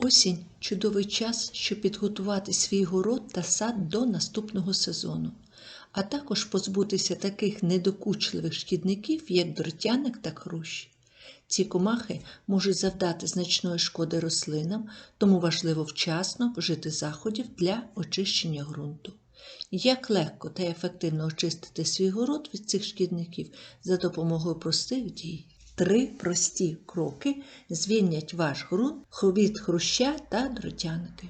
Осінь чудовий час, щоб підготувати свій город та сад до наступного сезону, а також позбутися таких недокучливих шкідників, як дротяник та хрущ. Ці комахи можуть завдати значної шкоди рослинам, тому важливо вчасно вжити заходів для очищення ґрунту. Як легко та ефективно очистити свій город від цих шкідників за допомогою простих дій? Три прості кроки звільнять ваш ґрунт від хруща та дротяники.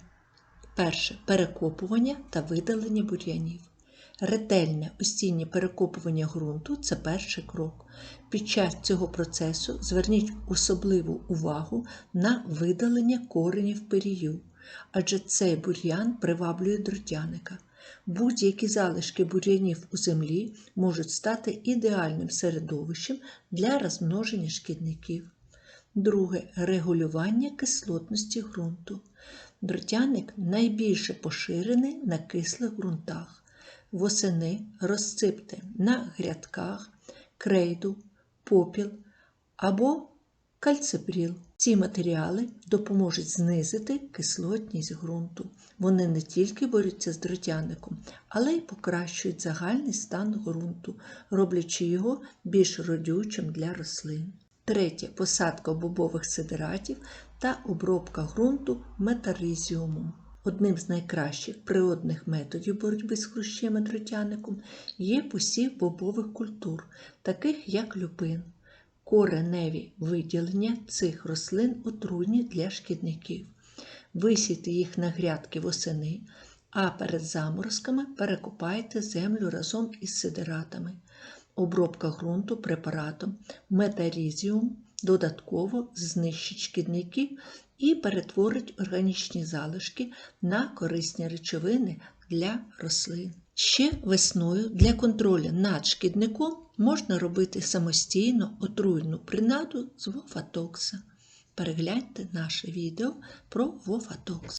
Перше перекопування та видалення бур'янів. Ретельне осіннє перекопування ґрунту це перший крок. Під час цього процесу зверніть особливу увагу на видалення коренів пирію, адже цей бур'ян приваблює дротяника. Будь-які залишки бур'янів у землі можуть стати ідеальним середовищем для розмноження шкідників. Друге регулювання кислотності ґрунту. Дротяник найбільше поширений на кислих ґрунтах. Восени розсипте на грядках крейду, попіл або кальципріл. Ці матеріали допоможуть знизити кислотність ґрунту. Вони не тільки борються з дротяником, але й покращують загальний стан ґрунту, роблячи його більш родючим для рослин. Третє посадка бобових сидератів та обробка ґрунту метаризіумом. Одним з найкращих природних методів боротьби з хрущем дротяником є посів бобових культур, таких як люпин. Кореневі виділення цих рослин отруйні для шкідників. Висійте їх на грядки восени, а перед заморозками перекопайте землю разом із сидератами. Обробка ґрунту препаратом метарізіум додатково знищить шкідників і перетворить органічні залишки на корисні речовини для рослин. Ще весною для контролю над шкідником можна робити самостійно отруйну принаду з вофатокса. Перегляньте наше відео про вофатокс.